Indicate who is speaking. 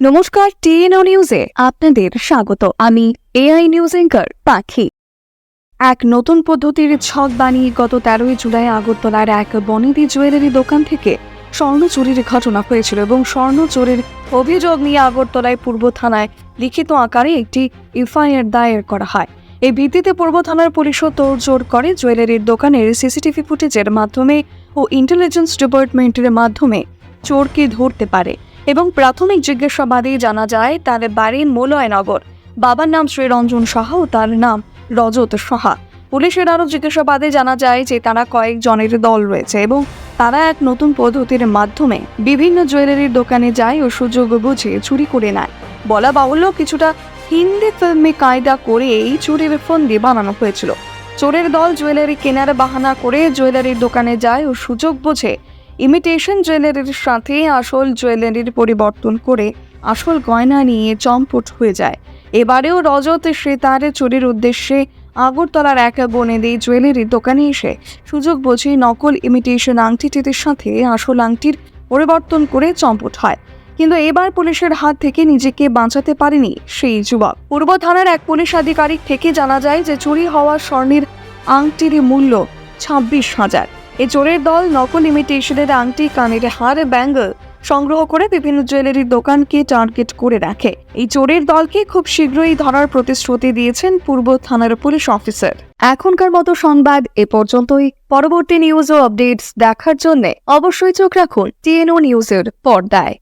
Speaker 1: নমস্কার, টিএনও নিউজে আপনাদের স্বাগত। আমি এআই নিউজ এঙ্কার পাখি। এক নতুন পদ্ধতির ছক বানিয়ে গত তেরোই জুলাই আগরতলার এক বনেদি জুয়েলারি দোকান থেকে স্বর্ণ চুরির ঘটনা হয়েছিল এবং স্বর্ণ চোরের অভিযোগ নিয়ে আগরতলায় পূর্ব থানায় লিখিত আকারে একটি এফআইআর দায়ের করা হয়। এই ভিত্তিতে পূর্ব থানার পুলিশও তোড়জোড় করে জুয়েলারির দোকানের সিসিটিভি ফুটেজের মাধ্যমে ও ইন্টেলিজেন্স ডিপার্টমেন্টের মাধ্যমে চোরকে ধরতে পারে। এবং প্রাথমিক জিজ্ঞাসাবাদে জানা যায়, তার বাড়ি মোলয়নগর। বাবার নাম শ্রীরঞ্জন সাহা ও তার নাম রজত সাহা। পুলিশের আরও জিজ্ঞাসাবাদে জানা যায় যে, তারা কয়েকজনের দল রয়েছে এবং তারা এক নতুন পদ্ধতির মাধ্যমে বিভিন্ন জুয়েলারির দোকানে যায় ও সুযোগ বুঝে চুরি করে নেয়। বলা বাহুল্য, কিছুটা হিন্দি ফিল্মে কায়দা করে এই চুরির ফন্দি বানানো হয়েছিল। চোরের দল জুয়েলারি কেনার বাহানা করে জুয়েলারির দোকানে যায় ও সুযোগ বুঝে ইমিটেশন জুয়েলারির সাথে আসল জুয়েলারির পরিবর্তন করে আসল গয়না নিয়ে চম্পট হয়ে যায়। এবারেও রজত সে তার চুরির উদ্দেশ্যে আগরতলার এক বনেদি জুয়েলারির দোকানে এসে সুযোগ বুঝে নকল ইমিটেশন আংটিটির সাথে আসল আংটির পরিবর্তন করে চম্পট হয়। কিন্তু এবার পুলিশের হাত থেকে নিজেকে বাঁচাতে পারেনি সেই যুবক। পূর্ব থানার এক পুলিশ আধিকারিক থেকে জানা যায় যে চুরি হওয়া স্বর্ণের আংটির মূল্য ছাব্বিশ হাজার। এ চোরের দল নকল ইমিটেশনের আংটি কানের হার ব্যাঙ্গল সংগ্রহ করে বিভিন্ন জুয়েলারির দোকানকে টার্গেট করে রাখে। এই চোরের দলকে খুব শীঘ্রই ধরার প্রতিশ্রুতি দিয়েছেন পূর্ব থানার পুলিশ অফিসার এখনকার মতো সংবাদ এ পর্যন্তই। পরবর্তী নিউজ ও আপডেটস দেখার জন্য অবশ্যই চোখ রাখুন টিএনও নিউজের পর্দায়।